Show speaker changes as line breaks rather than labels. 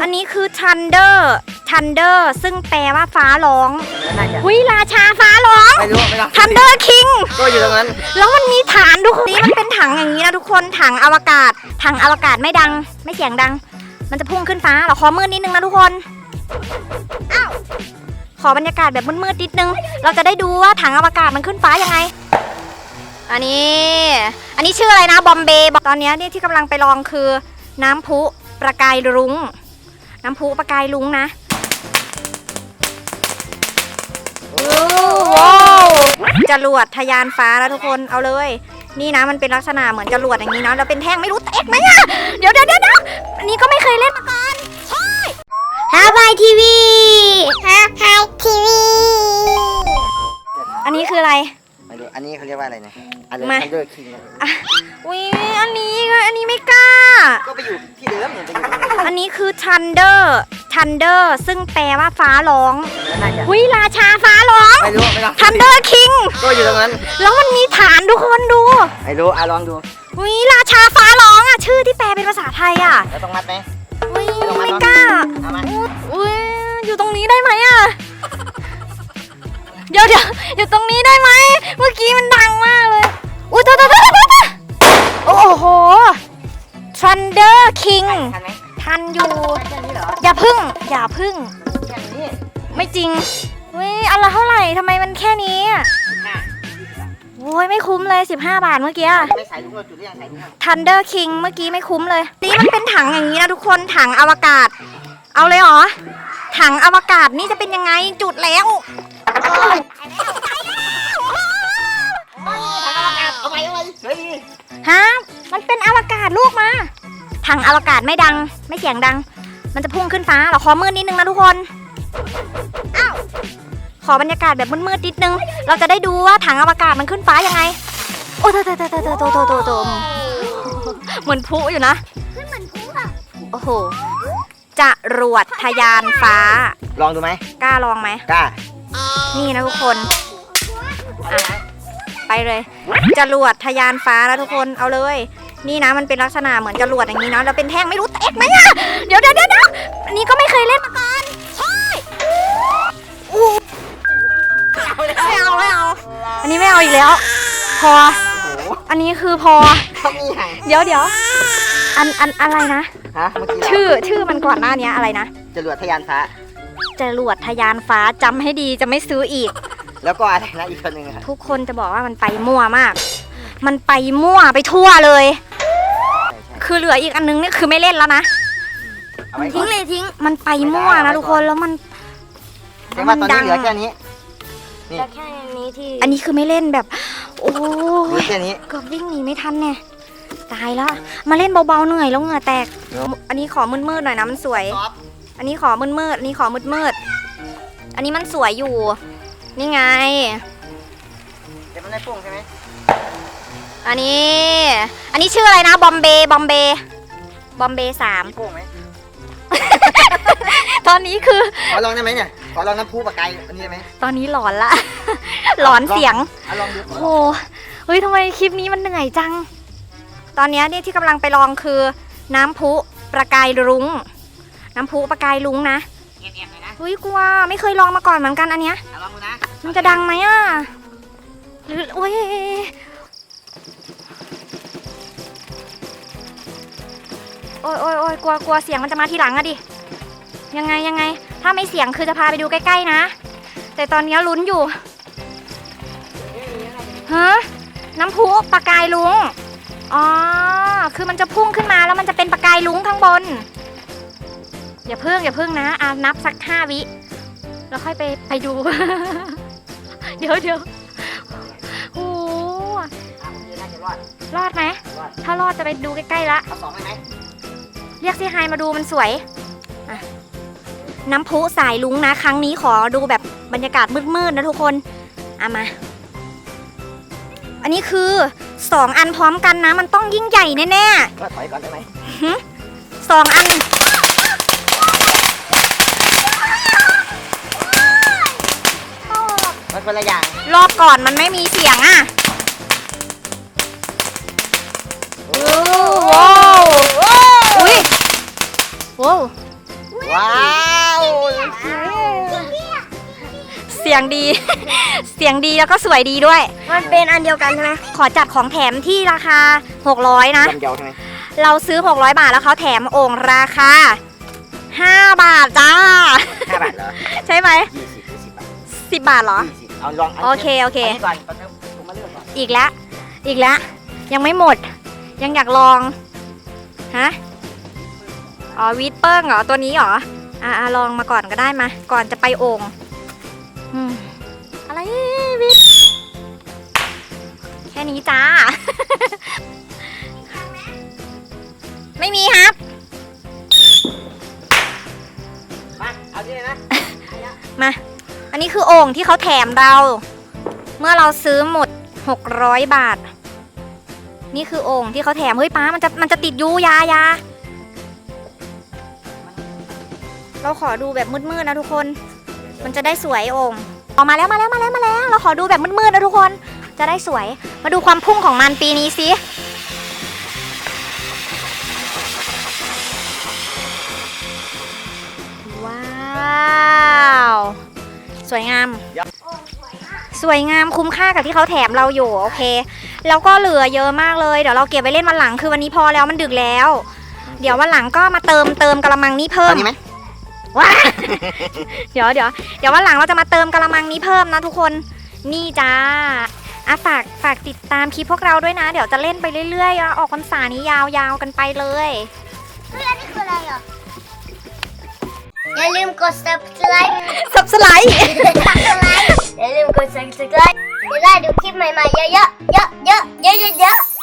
อันนี้คือ Thunder Thunder ซึ่งแปลว่าฟ้าร้อง
น่าจะ
หุยราชาฟ้าร้อง
ไม่รู้ไม่รู้
Thunder King
ก็อยู่ตรงนั้น
แล้วมันมีฐานทุกคนนี่มันเป็นถังอย่างนี้นะทุกคนถังอวกาศ ถังอวกาศไม่ดัง ไม่เสียงดัง มันจะพุ่งขึ้นฟ้าเราขอมืดนิดนึงนะทุกคนอ้าวขอบรรยากาศแบบมืดๆนิดนึง เราจะได้ดูว่าถังอวกาศมันขึ้นฟ้ายังไง อันนี้ อันนี้ชื่ออะไรนะบอมเบย์ตอนนี้เนี่ยที่กำลังไปลองคือน้ำพุประกายรุง้ง น้ำพุประกายรุ้งนะว้าวจรวดทะยานฟ้าแล้วทุกคนเอาเลย นี่นะมันเป็นลักษณะเหมือนจรวดอย่างนี้เนาะแล้วเป็นแท่งไม่รู้แตกไหมอะเดี๋ยวเดี๋ยวเดี๋ยวเดี๋ยวอันนี้ก็ไม่เคยเล่นมาก่อนใช่ฮาบายทีวีฮาบายทีวี อันนี้คืออะไร
ไม่รู้อันนี้เขาเรียกว่าอะไรนะอันนี้
มา
ทันเดอร์คิง
อะอุ้ยอันนี้ อันนี้ไม่กล้า
ก็ไปอยู่ที่เดิมเหมือนไปอยู่ตรงนั้น
อันนี้คือ Thunder Thunder ซึ่งแปลว่าฟ้าร้อง
น่าจะ
หุยราชาฟ้าร้อง
ไม่รู้ไม่รู้
Thunder King
ก็อยู่ตรงนั้น
แล้วมันมีฐานทุกคนดู
ไม่รู้อะลองดู
หุยราชาฟ้าร้องอะชื่อที่แปลเป็นภาษาไทยอะ
แล้วต้องมัดไหม
หุย
เอามา
ไม่กล้า
เอามา
อุ้ยอยู่ตรงนี้ได้ไหมอะเดี๋ยวเดี๋ยวอยู่ตรงนี้ได้ไหมเมื่อกี้มันดังมากเลยอุ้ยตัวตัวตัวตัวตัวโอ้ โห Thunder King
ทันไหม
ทันอยู่
แค่นี้เหรอ
อย่าพึ่ง อย่าพึ่ง
แค่นี้
ไม่จริงเฮ้ยอันละเท่าไหร่ทำไมมันแค่นี้อะ
ห้า
โอ้ยไม่คุ้มเลย 15 บาทเมื่อกี้อะ
ไม่ใส่ลูกเราจุดเรียงใส่ลูกเรา
Thunder King เมื่อกี้ไม่คุ้มเลย นี่มันเป็นถังอย่างนี้นะทุกคน ถังอวกาศ เอาเลยเหรอ ถังอวกาศนี่จะเป็นยังไงจุดแล้ว
เอา
ลูกมาถังอวกาศไม่ดัง ไม่เสียงดัง มันจะพุ่งขึ้นฟ้าเราขอมืดนิดนึงนะทุกคนอ้าวขอบรรยากาศแบบมืดๆนิดนึง เราจะได้ดูว่าถังอวกาศมันขึ้นฟ้ายังไง โอ้โตโตโตโตโตโตโตโตเหมือนพุอยู่นะขึ้นเหมือนพุอะโอ้โหจะรวดทะยานฟ้า
ลองดูไหม
กล้าลองไหม
กล้า
นี่นะทุกคนไปเลยจะรวดทะยานฟ้าแล้วทุกคนเอาเลย นี่นะมันเป็นลักษณะเหมือนจรวดอย่างนี้เนาะแล้วเป็นแท่งไม่รู้แตกไหมอะเดี๋ยวเดี๋ยวเดี๋ยวเดี๋ยวอันนี้ก็ไม่เคยเล่นมาก่อนใช่อู้ไม่เอาไม่เอา อันนี้ไม่เอาอีกแล้ว พอ
โอ้โห
อันนี้คือพอ
เขามีหาง
เดี๋ยวเดี๋ยวอันอันอะไรนะ
ฮะเมื่อกี้
ชื่อชื่อมันก่อนหน้านี้อะไรนะ
จรวดทะยานฟ้า
จรวดทะยานฟ้าจำให้ดีจะไม่ซื้ออีก
แล้วก็อะไรนะอีกคนหนึ่งอะ
ทุกคนจะบอกว่ามันไปมั่วมาก มันไปมั่วไปทั่วเลย
ใช่ใช่
คือเหลืออีกอันนึงเนี่ยคือไม่เล่นแล้วนะ
เอาไว้ก่
ทิ้
องน
เลยทิ้งมันไปมั่วนะทุกคนแล้วมัน
แต่ว่าตอนนี้เหลือแค่นี้ นี่
แค่นี้ที่อันนี้คือไม่เล่นแบบ โอ้
เหลือยแค่นี้
เกือบวิ่งหนีไม่ทันเนี่ยตายแล้วมาเล่นเบาๆเหนื่อยแล้วเหงื่อแตก
เดี๋ยว
อันนี้ขอมืดๆหน่อยนะมันสวย
ซอฟ
อันนี้ขอมืดๆอันนี้ขอมืดๆอันนี้มันสวยอยู่ นี่ไง
แต่มันไม่พุ่งใช่ไหม
อันนี้ อันนี้ชื่ออะไรนะ บอมเบย์บอมเบย์บอมเบย์สาม
มีพุ่งไหม
ตอนนี้คือ
ขอลองได้ไหมเนี่ย ขอลองน้ำพุปากไกอันนี้ได้ไหม
ตอนนี้หลอนละ หลอนเสียง
เอาลองดู
โอ้โหเฮ้ยทำไมคลิปนี้มันเหนื่อยจัง ตอนเนี้ยเนี่ยที่กำลังไปลองคือ น้ำพุประกายรุง้ง น้ำพุประกายรุ้งนะ
เงียบๆเลยนะ
เฮ้ยกลัวไม่เคยลองมาก่อนเหมือนกันอันเนี้ย
เอาลองดูนะ
มันจะดังไหมอะหรือโอ้ย โอ้ยโอ้ยโอ้ยกลัวกลัวเสียงมันจะมาทีหลังอะดิ ยังไงยังไง ถ้าไม่เสียงคือจะพาไปดูใกล้ๆนะ แต่ตอนนี้ลุ้นอยู่ฮะน้ำพุปากายลุง อ๋อ คือมันจะพุ่งขึ้นมาแล้วมันจะเป็นปากายลุงข้างบน อย่าพึ่งอย่าพึ่งนะอ่านับสักห้าวิ แล้วค่อยไปไปดู เดี๋ยวเดี๋ยวโอ้โห
อะผมคิดว่าน่าจะรอด
รอดไหม
รอด
ถ้ารอดจะไปดูใกล้ๆละ
เอาสองไปไหม
เรียกซีไฮมาดูมันสวยอะน้ำพุสายลุงนะ ครั้งนี้ขอดูแบบบรรยากาศมืดๆนะทุกคนเอามา อันนี้คือสองอันพร้อมกันนะ มันต้องยิ่งใหญ่แน่
ก็ถอยก่อนได้ไหม
ๆสองอัน
มันคนละอย่าง
รอบก่อนมันไม่มีเสียงอะ ว้าวอุ้ยว้าว
ว้าว
เสียงดี เสียงดีแล้วก็สวยดีด้วย
มันเป็นอันเดียวกันใช่ไหม
ขอจัดของแถมที่ราคา 600 นะ
ลำเดียวใช่ไหม
เราซื้อ 600 บาทแล้วเขาแถมโอ่งราคา 5 บาทจ้า
ห้าบาทเหรอ
ใช่ไหม
ยี่สิบหรือสิบบาท
10 บาทเหรอ
ยี่สิบเอาลองน
โอเคโอเค
นนี้ก่อนตอนนี้ผมมาเลือกก่อน
อีกแล้ว อีกแล้ว ยังไม่หมด ยังอยากลอง ฮะ อ๋อวีดเปิ้งเหรอตัวนี้เหรออ่าลองมาก่อนก็ได้มา ก่อนจะไปโอ่งอืมอะไรวิดแค่นี้จ้า ไม่มีครับ
มา เอาที่เลยนะ
มา อันนี้คือโอ่งที่เขาแถมเรา เมื่อเราซื้อหมด 600 บาท นี่คือโอ่งที่เขาแถม เฮ้ยป้ามันจะมันจะติดอยูยายา เราขอดูแบบมืดๆนะทุกคน มันจะได้สวยโอ่งออกมาแล้วมาแล้วมาแล้วมาแล้ว เราขอดูแบบมืดๆนะทุกคน จะได้สวย มาดูความพุ่งของมันปีนี้สิว้าว สวยงาม สวยงามคุ้มค่ากับที่เขาแถมเราอยู่โอเค แล้วก็เหลือเยอะมากเลย เดี๋ยวเราเก็บไว้เล่นวันหลังคือวันนี้พอแล้วมันดึกแล้ว เดี๋ยววันหลังก็มาเติมเติมกระมังนี้เพิ่
เอา
ม
นี้ไหม
ว้า เดี๋ยวเดี๋ยวเดี๋ยววันหลังเราจะมาเติมกระมังนี้เพิ่มนะทุกคน นี่จ้าอะฝากฝากติดตามคลิปพวกเราด้วยนะ เดี๋ยวจะเล่นไปเรื่อยๆออกพรรษานี้ยาวๆกันไปเลย
เฮ้ยอันนี้คืออะไรอะ อย่าลืมกด subscribe
สับสไลด์
subscribe อย่าลืมกด subscribe จะได้ดูคลิปใหม่ๆเยอะๆเยอะๆเยอะๆเยอะๆ